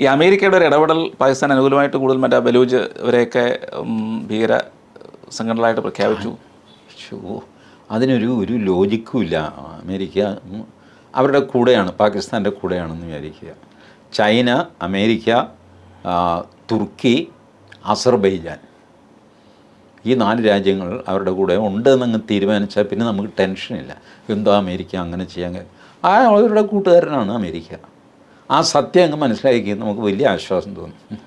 ഈ അമേരിക്കയുടെ ഒരു ഇടപെടൽ പാകിസ്ഥാൻ അനുകൂലമായിട്ട് കൂടുതൽ മറ്റേ ബലൂജ് ഇവരെയൊക്കെ ഭീകര സംഘടനകളായിട്ട് പ്രഖ്യാപിച്ചു. അതിനൊരു ഒരു ലോജിക്കും ഇല്ല. അമേരിക്ക അവരുടെ കൂടെയാണ് പാകിസ്ഥാന്റെ കൂടെയാണെന്ന് വിചാരിക്കുക. ചൈന അമേരിക്ക തുർക്കി അസർബൈജാൻ. ഈ നാല് രാജ്യങ്ങൾ അവരുടെ കൂടെ ഉണ്ട് എന്നങ്ങ് തീരുമാനിച്ചാൽ പിന്നെ നമുക്ക് ടെൻഷനില്ല എന്തോ അമേരിക്ക അങ്ങനെ ചെയ്യാൻ ആ അവരുടെ കൂട്ടുകാരനാണ് അമേരിക്ക. ആ സത്യം അങ്ങ് മനസ്സിലാക്കി നമുക്ക് വലിയ ആശ്വാസം തോന്നും.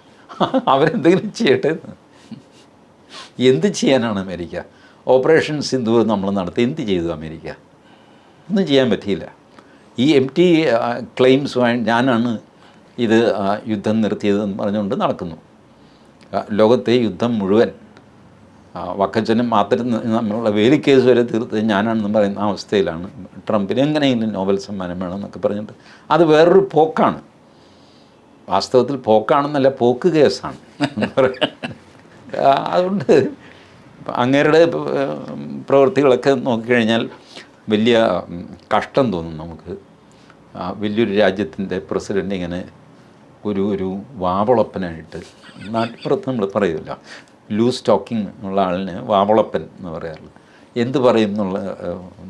അവരെന്തെങ്കിലും ചെയ്യട്ടെ. എന്ത് ചെയ്യാനാണ് അമേരിക്ക? ഓപ്പറേഷൻ സിന്ധു നമ്മൾ നടത്തി. എന്ത് ചെയ്തു അമേരിക്ക? ഒന്നും ചെയ്യാൻ പറ്റിയില്ല. ഈ എം ടി ക്ലെയിംസുമായി ഞാനാണ് ഇത് യുദ്ധം നിർത്തിയതെന്ന് പറഞ്ഞുകൊണ്ട് നടക്കുന്നു. ലോകത്തെ യുദ്ധം മുഴുവൻ വക്കച്ചനും മാത്രം നമ്മളുള്ള വേലി കേസ് വരെ തീർത്ത് ഞാനാണെന്ന് പറയുന്ന അവസ്ഥയിലാണ്. ട്രംപിന് എങ്ങനെയെങ്കിലും നോബൽ സമ്മാനം വേണമെന്നൊക്കെ പറഞ്ഞിട്ട് അത് വേറൊരു പോക്കാണ്. വാസ്തവത്തിൽ പോക്കാണെന്നല്ല പോക്ക് കേസാണ് അതുകൊണ്ട് അങ്ങേരുടെ പ്രവൃത്തികളൊക്കെ നോക്കിക്കഴിഞ്ഞാൽ വലിയ കഷ്ടം തോന്നും നമുക്ക്. വലിയൊരു രാജ്യത്തിന്റെ പ്രസിഡന്റ് ഇങ്ങനെ ഒരു ഒരു വാവളപ്പനായിട്ട് നാട്ടിൻപുറത്ത് നമ്മൾ പറയില്ല. ലൂസ് ടോക്കിംഗ് ഉള്ള ആളിന് വാവളപ്പൻ എന്ന് പറയാറുള്ളത്. എന്ത് പറയും എന്നുള്ള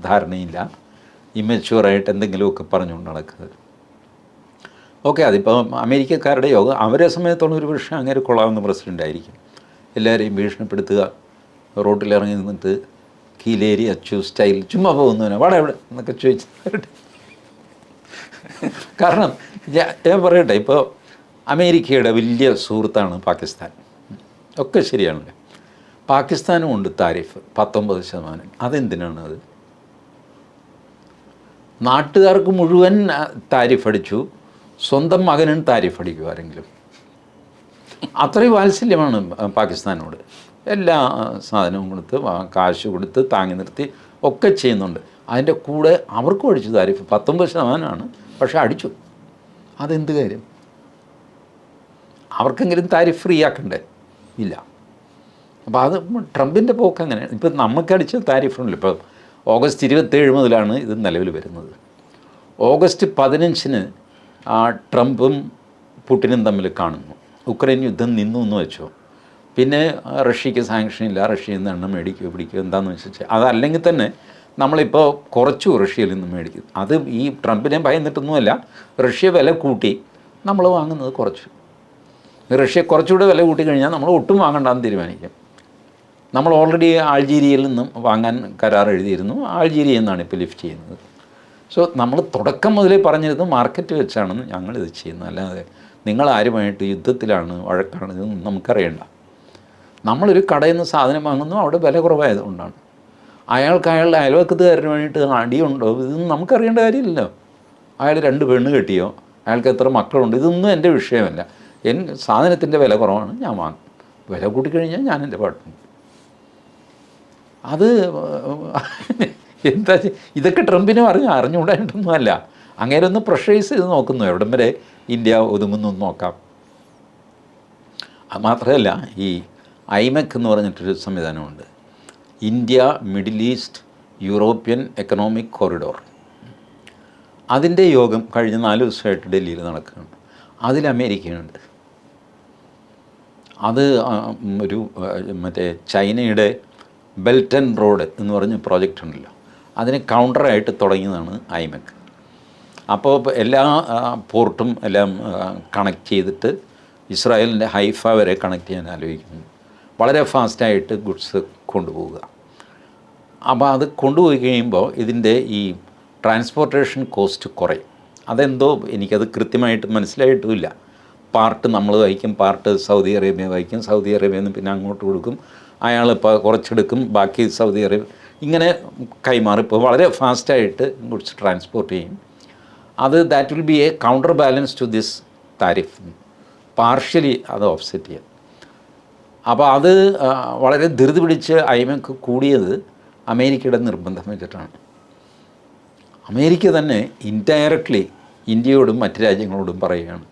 ധാരണയില്ല. ഇമ്മച്യൂറായിട്ട് എന്തെങ്കിലുമൊക്കെ പറഞ്ഞുകൊണ്ട് നടക്കുന്നത്. ഓക്കെ അതിപ്പോൾ അമേരിക്കക്കാരുടെ യോഗം അവരെ സമയത്തോളം ഒരു പക്ഷേ അങ്ങനെ കൊള്ളാവുന്ന പ്രസിഡന്റ് ആയിരിക്കും. എല്ലാവരെയും ഭീഷണിപ്പെടുത്തുക റോട്ടിലിറങ്ങി നിന്നിട്ട് കീലേരി അച്ചു സ്റ്റൈൽ ചുമ്മാ പോകുന്നവനെ വാടാ എവിടെ എന്നൊക്കെ ചോദിച്ചു കാരണം ഞാൻ പറയട്ടെ ഇപ്പോൾ അമേരിക്കയുടെ വലിയ സുഹൃത്താണ് പാകിസ്ഥാൻ. ഒക്കെ ശരിയാണല്ലേ? പാകിസ്ഥാനും ഉണ്ട് താരിഫ് പത്തൊമ്പത് ശതമാനം. അതെന്തിനാണ് അത്? നാട്ടുകാർക്ക് മുഴുവൻ താരിഫ് അടിച്ചു. സ്വന്തം മകനും താരിഫ് അടിക്കും ആരെങ്കിലും. അത്രയും വാത്സല്യമാണ് പാകിസ്ഥാനോട്. എല്ലാ സാധനവും കൊടുത്ത് കാശ് കൊടുത്ത് താങ്ങി നിർത്തി ഒക്കെ ചെയ്യുന്നുണ്ട്. അതിന്റെ കൂടെ അവർക്കും അടിച്ചു താരിഫ്. പത്തൊമ്പത് ശതമാനമാണ് പക്ഷേ അടിച്ചു. അതെന്ത് കാര്യം? അവർക്കെങ്കിലും താരിഫ് ഫ്രീ ആക്കണ്ടേ ഇല്ല. അപ്പോൾ അത് ട്രംപിന്റെ പോക്ക് അങ്ങനെയാണ്. ഇപ്പം നമുക്ക് അടിച്ച താരിഫുണ്ടല്ലോ ഇപ്പം ഓഗസ്റ്റ് ഇരുപത്തേഴ് മുതലാണ് ഇത് നിലവിൽ വരുന്നത്. ഓഗസ്റ്റ് പതിനഞ്ചിന് ആ ട്രംപും പുട്ടിനും തമ്മിൽ കാണുന്നു. ഉക്രൈൻ യുദ്ധം നിന്നു എന്ന് വെച്ചോ. പിന്നെ റഷ്യക്ക് സാങ്ഷൻ ഇല്ല. റഷ്യയിൽ നിന്ന് എണ്ണ മേടിക്കുക പിടിക്കുക എന്താണെന്ന് വെച്ചാൽ അതല്ലെങ്കിൽ തന്നെ നമ്മളിപ്പോൾ കുറച്ചു റഷ്യയിൽ നിന്ന് മേടിക്കും. അത് ഈ ട്രംപിനെ ഭയന്നിട്ടൊന്നുമല്ല. റഷ്യ വില കൂട്ടി നമ്മൾ വാങ്ങുന്നത് കുറച്ചു. റഷ്യ കുറച്ചുകൂടെ വില കൂട്ടി കഴിഞ്ഞാൽ നമ്മൾ ഒട്ടും വാങ്ങണ്ടെന്ന് തീരുമാനിക്കും. നമ്മൾ ഓൾറെഡി ആൾജീരിയയിൽ നിന്നും വാങ്ങാൻ കരാർ എഴുതിയിരുന്നു. ആൾജീരിയയിൽ നിന്നാണ് ഇപ്പോൾ ലിഫ്റ്റ് ചെയ്യുന്നത്. സോ നമ്മൾ തുടക്കം മുതലേ പറഞ്ഞിരുന്നത് മാർക്കറ്റ് വെച്ചാണ് ഞങ്ങളിത് ചെയ്യുന്നത് അല്ലാതെ നിങ്ങൾ ആരുമായിട്ട് യുദ്ധത്തിലാണ് വഴക്കാണ് ഇതൊന്നും നമുക്കറിയണ്ട. നമ്മളൊരു കടയിൽ നിന്ന് സാധനം വാങ്ങുന്നു അവിടെ വില കുറവായതുകൊണ്ടാണ് അയാൾക്ക് അയാളുടെ അയൽവക്കത്തുകാരന് വേണ്ടിയിട്ട് അടിയുണ്ടോ? ഇതൊന്നും നമുക്കറിയേണ്ട കാര്യമില്ലല്ലോ. അയാൾ രണ്ട് പെണ്ണ് കെട്ടിയോ? അയാൾക്ക് എത്ര മക്കളുണ്ട്? ഇതൊന്നും എന്റെ വിഷയമല്ല. എൻ സാധനത്തിന്റെ വില കുറവാണ് ഞാൻ വാങ്ങും. വില കൂട്ടിക്കഴിഞ്ഞാൽ ഞാൻ എന്റെ പാട്ടു അത് എന്താ ഇതൊക്കെ ട്രംപിന് അറിഞ്ഞു? അറിഞ്ഞുകൂടായിട്ടൊന്നുമല്ല അങ്ങനെ ഒന്ന് പ്രഷറൈസ് ചെയ്ത് നോക്കുന്നു. എവിടം വരെ ഇന്ത്യ ഒതുങ്ങുന്നു നോക്കാം. മാത്രമല്ല ഈ ഐമെക് എന്ന് പറഞ്ഞിട്ടൊരു സംവിധാനമുണ്ട്. India Middle East European economic corridor അതിന്റെ യോഗം കഴിഞ്ഞ നാല് ദിവസമായിട്ട് ഡൽഹിയിൽ നടക്കുകയാണ്. അതിൽ അമേരിക്കയുണ്ട്. അത് ഒരു മറ്റേ ചൈനയുടെ ബെൽറ്റ് ആൻഡ് റോഡ് എന്ന് പറഞ്ഞ പ്രോജക്റ്റ് ഉണ്ടല്ലോ. അതിന് കൗണ്ടറായിട്ട് തുടങ്ങിയതാണ് ഐമെക്. അപ്പോൾ എല്ലാ പോർട്ടും എല്ലാം കണക്ട് ചെയ്തിട്ട് ഇസ്രായേലിന്റെ ഹൈഫ വരെ കണക്ട് ചെയ്യാൻ ആലോചിക്കുന്നു. വളരെ ഫാസ്റ്റായിട്ട് ഗുഡ്സ് കൊണ്ടുപോവുക. അപ്പോൾ അത് കൊണ്ടുപോയി കഴിയുമ്പോൾ ഇതിന്റെ ഈ ട്രാൻസ്പോർട്ടേഷൻ കോസ്റ്റ് കുറയും. അതെന്തോ എനിക്കത് കൃത്യമായിട്ട് മനസ്സിലായിട്ടുമില്ല പാർട്ട് നമ്മൾ വഹിക്കും പാർട്ട് സൗദി അറേബ്യ വഹിക്കും സൗദി അറേബ്യയിൽ നിന്ന് പിന്നെ അങ്ങോട്ട് കൊടുക്കും. അയാൾ ഇപ്പോൾ കുറച്ചെടുക്കും ബാക്കി സൗദി അറേബ്യ ഇങ്ങനെ കൈമാറി. ഇപ്പോൾ വളരെ ഫാസ്റ്റായിട്ട് ഗുഡ്സ് ട്രാൻസ്പോർട്ട് ചെയ്യും. അത് that will be a counter balance to this tariff partially അത് ഓഫ്സെറ്റ് ചെയ്യാം. അപ്പോൾ അത് വളരെ ധൃതി പിടിച്ച് അയിമക്ക് കൂടിയത് അമേരിക്കയുടെ നിർബന്ധം വെച്ചിട്ടാണ്. അമേരിക്ക തന്നെ ഇൻഡയറക്ട്ലി ഇന്ത്യയോടും മറ്റ് രാജ്യങ്ങളോടും പറയുകയാണ്.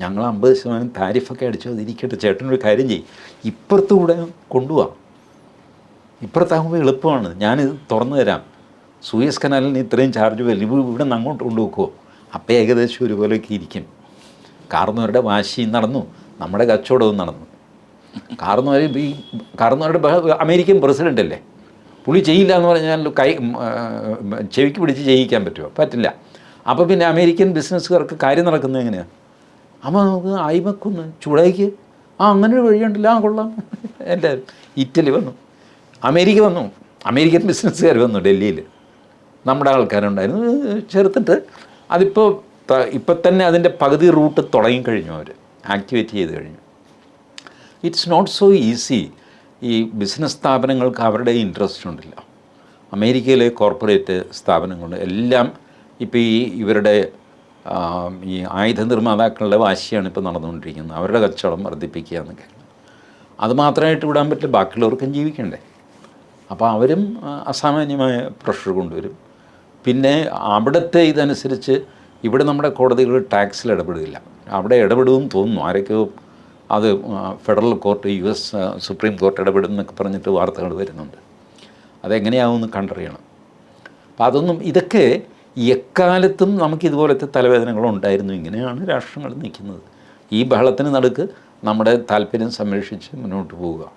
ഞങ്ങൾ അമ്പത് ശതമാനം താരിഫൊക്കെ അടിച്ചു അതിരിക്കട്ടെ ചേട്ടനൊരു കാര്യം ചെയ്യും. ഇപ്പുറത്തുകൂടെ കൊണ്ടുപോകാം ഇപ്പുറത്താകുമ്പോൾ എളുപ്പമാണ്. ഞാനിത് തുറന്നു തരാം. സൂയസ് കനാലിന് ഇത്രയും ചാർജ് വരും. ഇവിടെ ഇവിടെ നിന്ന് അങ്ങോട്ട് കൊണ്ടുപോക്കുമോ അപ്പോൾ ഏകദേശം ഒരുപോലെയൊക്കെ ഇരിക്കും. കാർന്നവരുടെ വാശിയും നടന്നു. നമ്മുടെ കച്ചവടവും നടന്നു. കാർന്നവർ ഈ കാർന്നവരുടെ അമേരിക്കൻ പ്രസിഡന്റ് അല്ലേ? പുള്ളി ചെയ്യില്ല എന്ന് പറഞ്ഞാൽ കൈ ചെവിക്ക് പിടിച്ച് ചെയ്യിക്കാൻ പറ്റുമോ? പറ്റില്ല. അപ്പോൾ പിന്നെ അമേരിക്കൻ ബിസിനസ്സുകാർക്ക് കാര്യം നടക്കുന്നത് എങ്ങനെയാണ് അപ്പോൾ നമുക്ക് അയിമക്കൊന്ന് ചൂടായിക്ക് ആ അങ്ങനെ ഒരു വഴിയുണ്ടല്ലോ. ആ കൊള്ളാം. എന്റെ ഇറ്റലി വന്നു. അമേരിക്ക വന്നു. അമേരിക്കൻ ബിസിനസ്സുകാർ വന്നു ഡൽഹിയിൽ. നമ്മുടെ ആൾക്കാരുണ്ടായിരുന്നു. ചേർത്തിട്ട് അതിപ്പോൾ ഇപ്പം തന്നെ അതിന്റെ പകുതി റൂട്ട് തുടങ്ങിക്കഴിഞ്ഞു അവർ ആക്ടിവേറ്റ് ചെയ്ത് കഴിഞ്ഞു. ഇറ്റ്സ് നോട്ട് സോ ഈസി ഈ ബിസിനസ് സ്ഥാപനങ്ങൾക്ക് അവരുടെ ഇൻട്രസ്റ്റ് ഉണ്ടല്ല. അമേരിക്കയിലെ കോർപ്പറേറ്റ് സ്ഥാപനങ്ങളുണ്ട്. എല്ലാം ഇപ്പോൾ ഈ ഇവരുടെ ഈ ആയുധ നിർമ്മാതാക്കളുടെ വാശിയാണ് ഇപ്പോൾ നടന്നുകൊണ്ടിരിക്കുന്നത്. അവരുടെ കച്ചവടം വർദ്ധിപ്പിക്കുക എന്നൊക്കെ. അത് വിടാൻ പറ്റില്ല ബാക്കിയുള്ളവർക്കും ജീവിക്കണ്ടേ? അപ്പോൾ അവരും അസാമാന്യമായ പ്രഷർ കൊണ്ടുവരും. പിന്നെ അവിടുത്തെ ഇതനുസരിച്ച് ഇവിടെ നമ്മുടെ കോടതികൾ ടാക്സിൽ ഇടപെടില്ല അവിടെ ഇടപെടുമെന്ന് തോന്നുന്നു. ആരൊക്കെയോ അത് federal court U S supreme court ഇടപെടുന്നൊക്കെ പറഞ്ഞിട്ട് വാർത്തകൾ വരുന്നുണ്ട്. അതെങ്ങനെയാവുമെന്ന് കണ്ടറിയണം. അപ്പോൾ അതൊന്നും ഇതൊക്കെ എക്കാലത്തും നമുക്ക് ഇതുപോലത്തെ തലവേദനകളുണ്ടായിരുന്നു ഇങ്ങനെയാണ് രാഷ്ട്രങ്ങൾ നിൽക്കുന്നത്. ഈ ബഹളത്തിന് നടുക്ക് നമ്മുടെ താല്പര്യം സംരക്ഷിച്ച് മുന്നോട്ട് പോവുക.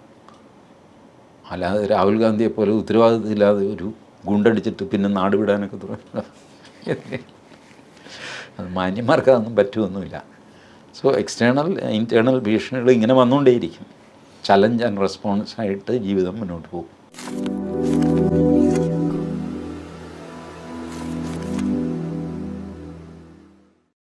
അല്ലാതെ രാഹുൽ ഗാന്ധിയെ പോലെ ഉത്തരവാദിത്തമില്ലാതെ ഒരു ഗുണ്ടടിച്ചിട്ട് പിന്നെ നാട് വിടാനൊക്കെ തുടങ്ങുക അത് മാന്യന്മാർക്ക് അതൊന്നും പറ്റുമൊന്നുമില്ല സോ എക്സ്റ്റേണൽ ഇന്റേർണൽ ഭീഷണികൾ ഇങ്ങനെ വന്നുകൊണ്ടേയിരിക്കും. ചലഞ്ച് ആൻഡ് റെസ്പോൺസ് ആയിട്ട് ജീവിതം മുന്നോട്ട് പോകും.